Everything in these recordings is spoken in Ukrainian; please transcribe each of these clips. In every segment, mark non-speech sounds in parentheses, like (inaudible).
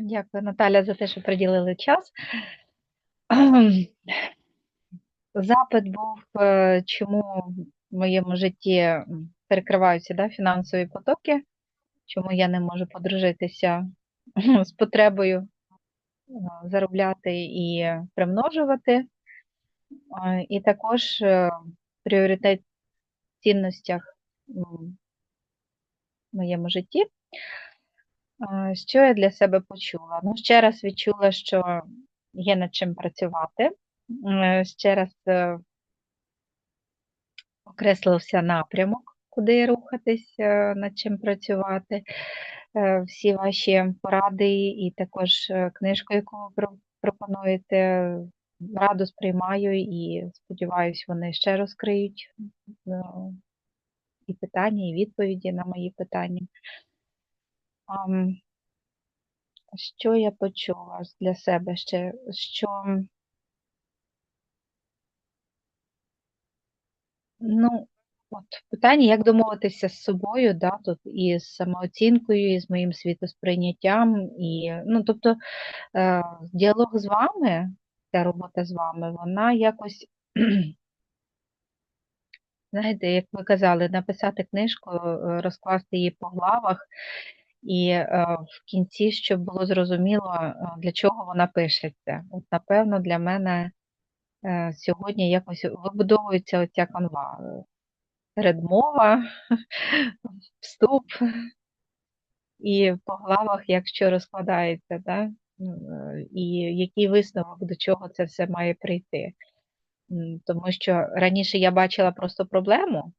Дякую, Наталя, за те, що приділили час. Запит був, е, чому в моєму житті перекриваються да, фінансові потоки, чому я не можу подружитися з потребою е, заробляти і примножувати. Е, І також пріоритет в цінностях в моєму житті. Що я для себе почула? Ну, ще раз відчула, що є над чим працювати. Е, Ще раз е, окреслився напрямок, куди рухатись, е, над чим працювати. Всі ваші поради і також книжку, яку ви пропонуєте, радо сприймаю і сподіваюся, вони ще розкриють і питання, і відповіді на мої питання. Ам, Що я почула для себе ще? Що Ну, от питання, як домовитися з собою, да, тут і з самооцінкою, і з моїм світосприйняттям, і, ну, тобто, е, діалог з вами, ця робота з вами, вона якось, (clears throat) знаєте, як ви казали, написати книжку, е, розкласти її по главах, і е, в кінці, щоб було зрозуміло, е, для чого вона пишеться. От, напевно, для мене е, сьогодні якось вибудовується оця канва. Передмова, (laughs) вступ і по главах, якщо розкладається, да? ну, і який висновок до чого це все має прийти. Тому що раніше я бачила просто проблему,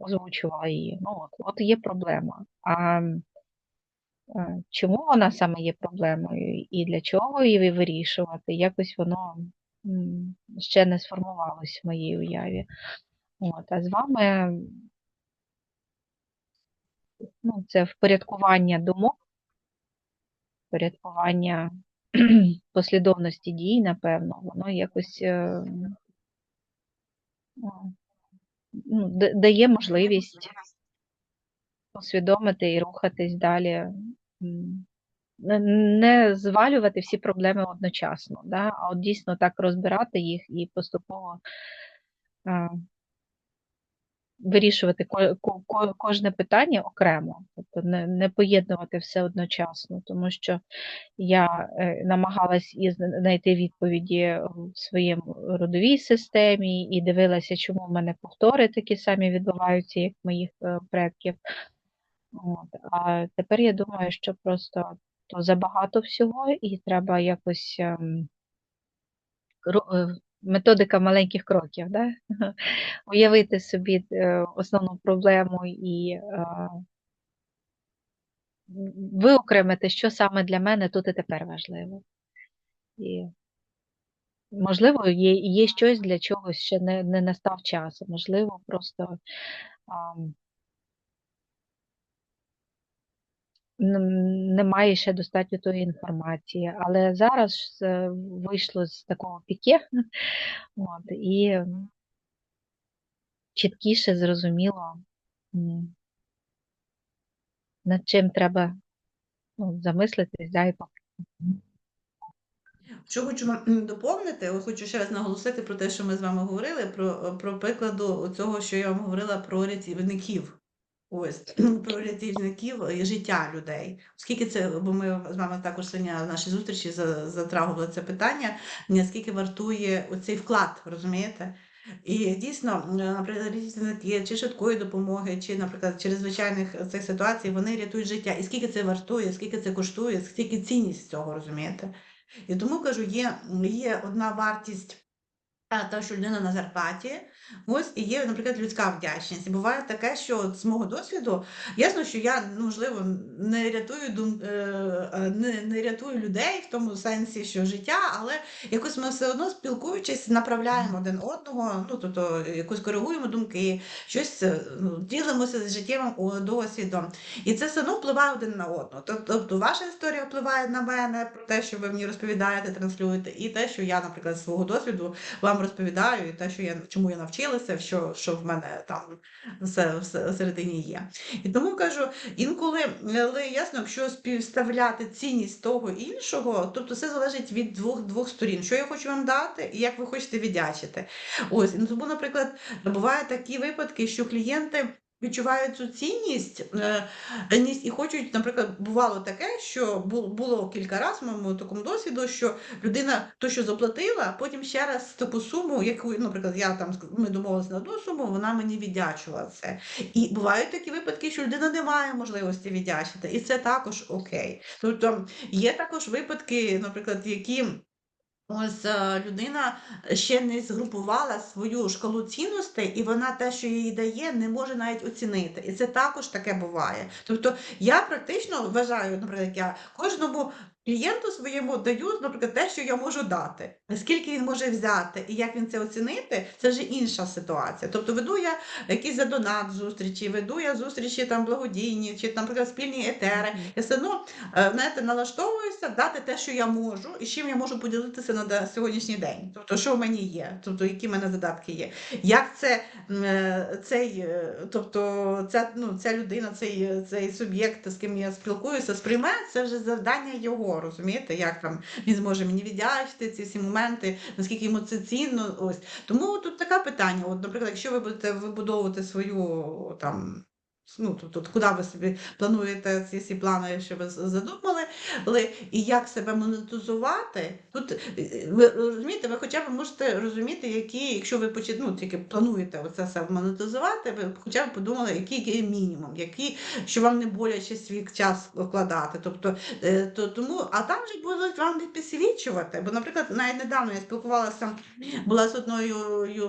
озвучувала її. Ну, от, от є проблема. А чому вона саме є проблемою і для чого її вирішувати? Якось воно ще не сформувалось в моїй уяві. От, а з вами ну, це впорядкування думок, впорядкування (clears throat) послідовності дій, напевно, воно якось е, ну, дає можливість усвідомити і рухатись далі. Не звалювати всі проблеми одночасно, да? а от дійсно так розбирати їх і поступово е, вирішувати ко- ко- кожне питання окремо, тобто не, не поєднувати все одночасно, тому що я е, намагалась і знайти відповіді в своєму родовій системі і дивилася, чому в мене повтори такі самі відбуваються, як моїх е, предків. От. А тепер я думаю, що просто то забагато всього, і треба якось ем, е, методика маленьких кроків, да? (laughs) уявити собі е, основну проблему і е, виокремити, що саме для мене тут і тепер важливо. І, можливо, є, є щось для чогось ще не, не настав час. Можливо, просто ам, немає ще достатньо тої інформації. Але зараз е, вийшло з такого піке, (laughs) от, і чіткіше зрозуміло, над чим треба ну, замислитись, да, і пок- Що хочу вам доповнити, хочу ще раз наголосити про те, що ми з вами говорили, про, про прикладу цього, що я вам говорила про рятівників. Ось (clears throat) про рятівників і життя людей. Оскільки це, бо ми з вами також сьогодні в нашій зустрічі затрагували це питання, наскільки вартує оцей вклад, розумієте? І дійсно, наприклад, чи швидкої допомоги, чи, наприклад, через звичайних цих ситуацій вони рятують життя. І скільки це вартує, скільки це коштує, скільки цінність цього, розумієте? І тому кажу, є, є одна вартість. Та, що людина на зарплаті, ось і є, наприклад, людська вдячність. І буває таке, що от з мого досвіду, ясно, що я, ну, можливо, не рятую дум, е, е, не, не рятую людей в тому сенсі, що життя, але якось ми все одно спілкуючись, направляємо один одного, ну тобто якось коригуємо думки, щось е, ну, ділимося з життєвим досвідом. І це все одно впливає один на одного. Тобто ваша історія впливає на мене, про те, що ви мені розповідаєте, транслюєте, і те, що я, наприклад, з свого досвіду вам розповідаю, і те, що я чому я навчилася, що, що в мене там все, все всередині є. І тому кажу, інколи, але ясно, якщо співставляти цінність того іншого, тобто все залежить від двох двох сторін. Що я хочу вам дати, і як ви хочете віддячити. Ось ну, тому, наприклад, бувають такі випадки, що клієнти. Відчувають цю цінність е, і хочуть, наприклад, бувало таке, що було кілька разів в моєму такому досвіду, що людина то, що заплатила, потім ще раз таку суму, яку, наприклад, я там ми домовилися на одну суму, вона мені віддячила це. І бувають такі випадки, що людина не має можливості віддячити, і це також окей. Тобто є також випадки, наприклад, які. Ось е, людина ще не згрупувала свою шкалу цінностей, і вона те, що їй дає, не може навіть оцінити. І це також таке буває. Тобто я практично вважаю, наприклад, я кожному клієнту своєму даю, наприклад, те, що я можу дати. Скільки він може взяти і як він це оцінити, це вже інша ситуація. Тобто веду я якісь за донат зустрічі, веду я зустрічі там благодійні, чи, наприклад, спільні етери. Я все одно е, знаєте, налаштовуюся дати те, що я можу, і з чим я можу поділитися на сьогоднішній день. Тобто, що в мені є, тобто які в мене задатки є. Як це е, цей, е, тобто ця, ну, ця людина, цей, цей суб'єкт, з ким я спілкуюся, сприймає, це вже завдання його, розумієте, як там він зможе мені віддячити ці всі моменти, наскільки йому це цінно. Ось. Тому тут таке питання. От, наприклад, якщо ви будете вибудовувати свою там. Ну, тобто, куди ви собі плануєте ці плани, що ви задумали, але і як себе монетизувати, тут е, ви розумієте, ви хоча б можете розуміти, які, якщо ви почи- ну, тільки плануєте оце все монетизувати, ви хоча б подумали, який є мінімум, який, що вам не боляче свій час вкладати. Тобто, е, то, тому, а там вже будуть вам не підсвічувати. Бо, наприклад, навіть недавно я спілкувалася була з одною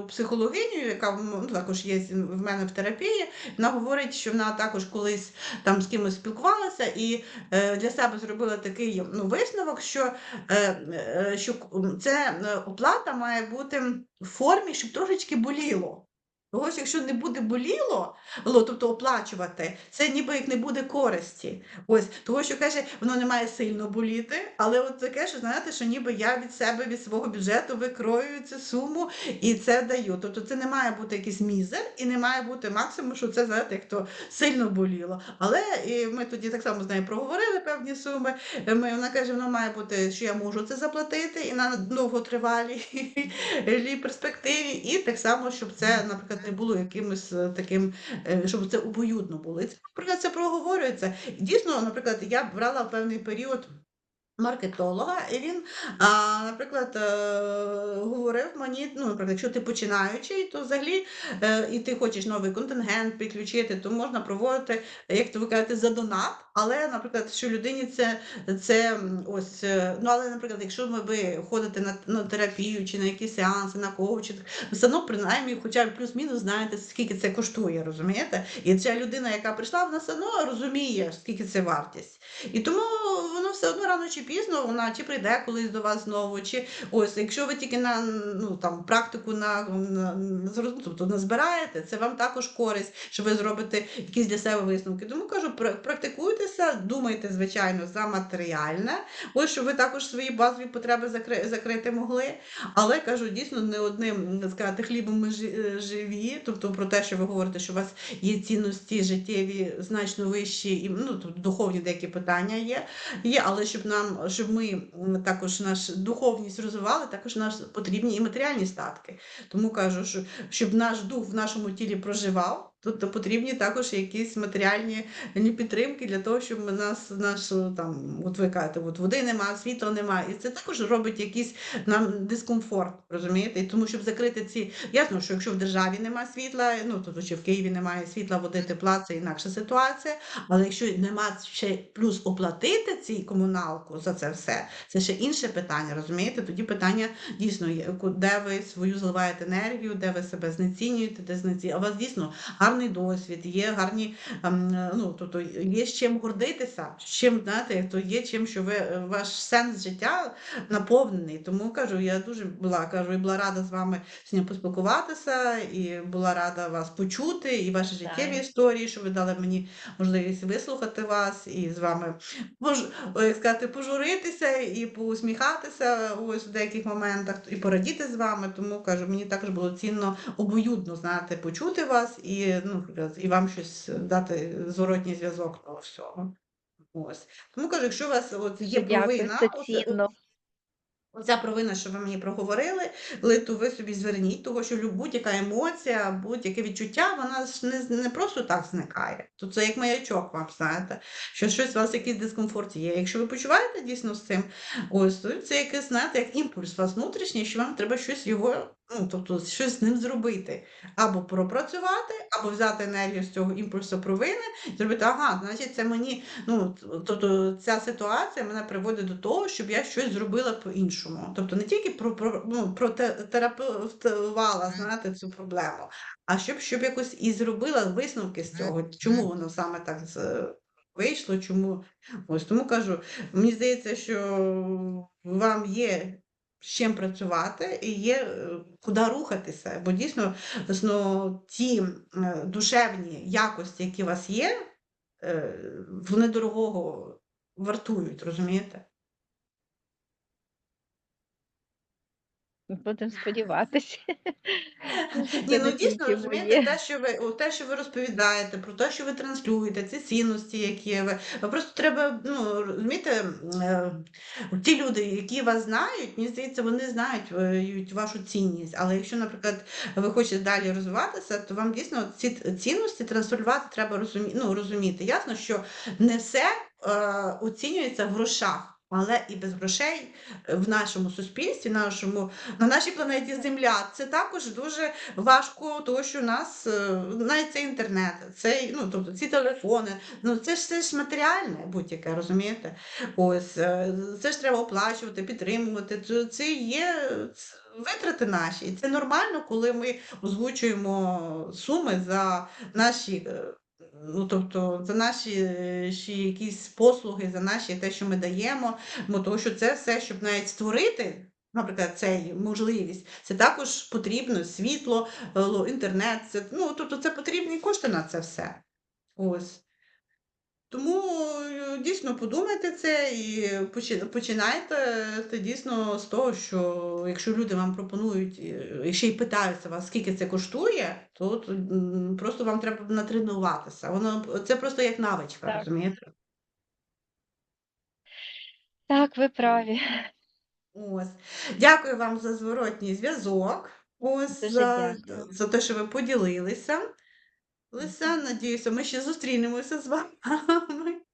психологинею, яка ну, також є в мене в терапії. Вона говорить, що вона також колись там з кимось спілкувалася і е, для себе зробила такий ну, висновок, що, е, е, що це оплата має бути в формі, щоб трошечки боліло. Ось, якщо не буде боліло, тобто оплачувати, це ніби як не буде користі. Ось того, що каже, воно не має сильно боліти, але от таке, що знаєте, що ніби я від себе, від свого бюджету викрою цю суму і це даю. Тобто це не має бути якийсь мізер і не має бути максимум, що це знаєте, як то сильно боліло. Але і ми тоді так само з нею проговорили певні суми. Ми, вона каже, воно має бути, що я можу це заплатити і на довготривалій (laughs) перспективі, і так само, щоб це, наприклад, не було якимось е, таким, е, щоб це обоюдно було. І це, наприклад, це проговорюється. Дійсно, наприклад, я брала в певний період. Маркетолога, і він, а, наприклад, е, говорив мені, ну, наприклад, якщо ти починаючий, то взагалі е, і ти хочеш новий контингент підключити, то можна проводити, як то ви кажете, за донат. Але, наприклад, що людині це, це ось, е, ну але, наприклад, якщо ви, ходите на, на терапію чи на якісь сеанси, на коучинг, все одно принаймні, хоча б плюс-мінус знаєте, скільки це коштує, розумієте? І ця людина, яка прийшла, вона все одно розуміє, скільки це вартість. І тому воно все одно рано чи пізно вона чи прийде колись до вас знову, чи ось, якщо ви тільки на ну там практику на, на, на тобто назбираєте, це вам також користь, що ви зробите якісь для себе висновки. Тому кажу, практикуйтеся, думайте, звичайно, за матеріальне, ось щоб ви також свої базові потреби закри, закрити могли. Але кажу, дійсно не одним сказати, хлібом ми живі, тобто про те, що ви говорите, що у вас є цінності життєві значно вищі, і ну тобто духовні деякі питання є. Є, але щоб нам, щоб ми також нашу духовність розвивали, також нас потрібні і матеріальні статки. Тому кажу, що щоб наш дух в нашому тілі проживав, то, то потрібні також якісь матеріальні підтримки для того, щоб нас нашу там, от ви кажете, от води немає, світла немає. І це також робить якийсь нам дискомфорт, розумієте? І тому, щоб закрити ці. Ясно, що якщо в державі немає світла, ну то чи в Києві немає світла, води, тепла, це інакша ситуація. Але якщо нема ще плюс оплатити цій комуналку за це все, це ще інше питання, розумієте? Тоді питання дійсно де ви свою зливаєте енергію, де ви себе знецінюєте, де знеці... А у вас дійсно гарна гарний досвід, є гарні, ем, ну, тобто є з чим гордитися, з чим, знаєте, то є чим, що ви, е, ваш сенс життя наповнений. Тому кажу, я дуже була, кажу, і була рада з вами сьогодні поспілкуватися, і була рада вас почути, і ваші життєві Так. історії, що ви дали мені можливість вислухати вас і з вами ой, як сказати, пожуритися і поусміхатися ось в деяких моментах, і порадіти з вами. Тому кажу, мені також було цінно обоюдно знаєте, почути вас і, ну, і вам щось дати зворотній зв'язок того всього. Ось. Тому кажу, якщо у вас от є провина, оце- Оця провина, що ви мені проговорили, ли, то ви собі зверніть, того, що будь-яка емоція, будь-яке відчуття, вона ж не, не просто так зникає. То це як маячок вам, знаєте, що щось у вас якийсь дискомфорт є. Якщо ви почуваєте дійсно з цим, ось то це якийсь, знаєте, як імпульс у вас внутрішній, що вам треба щось його, ну тобто щось з ним зробити. Або пропрацювати, або взяти енергію з цього імпульсу провини зробити, ага, значить, це мені Ну, тобто ця ситуація мене приводить до того, щоб я щось зробила по-іншому. Тобто не тільки про, про, ну, протерапевтувала, знаєте, цю проблему, а щоб, щоб якось і зробила висновки з цього, чому воно саме так з- вийшло, чому. Ось тому кажу, мені здається, що вам є з чим працювати і є е, куди рухатися, бо дійсно ну, ті душевні якості, які у вас є, е, вони дорогого вартують, розумієте? Будемо сподіватися. (laughs) Ні, ну дійсно розумієте, те, що ви о, те, що ви розповідаєте, про те, що ви транслюєте, ці цінності, які ви. ви Просто треба, ну розумієте, е, ті люди, які вас знають, мені здається, вони знають е, вашу цінність. Але якщо, наприклад, ви хочете далі розвиватися, то вам дійсно ці цінності транслювати треба розумі... ну, розуміти. Ясно, що не все е, оцінюється в грошах. Але і без грошей в нашому суспільстві, нашому на нашій планеті Земля, це також дуже важко, тому що у нас е, навіть цей інтернет, цей, ну тобто ці телефони, ну це ж все ж матеріальне будь-яке, розумієте? Ось е, це ж треба оплачувати, підтримувати. Це, це є витрати наші. І це нормально, коли ми озвучуємо суми за наші. Ну, тобто за наші е, ще якісь послуги, за наші те, що ми даємо, ну, тому що це все, щоб навіть створити, наприклад, цей можливість, це також потрібно світло, е, інтернет, це, ну, тобто це потрібні кошти на це все. Ось. Тому е, дійсно подумайте це і починайте це дійсно з того, що якщо люди вам пропонують е, і ще й питаються вас, скільки це коштує, то просто вам треба натренуватися. Воно це просто як навичка, Так. розумієте? Так, ви праві. Ось. Дякую вам за зворотній зв'язок. Ось за, за те, що ви поділилися. Лиса, надіюся, ми ще зустрінемося з вами. (laughs)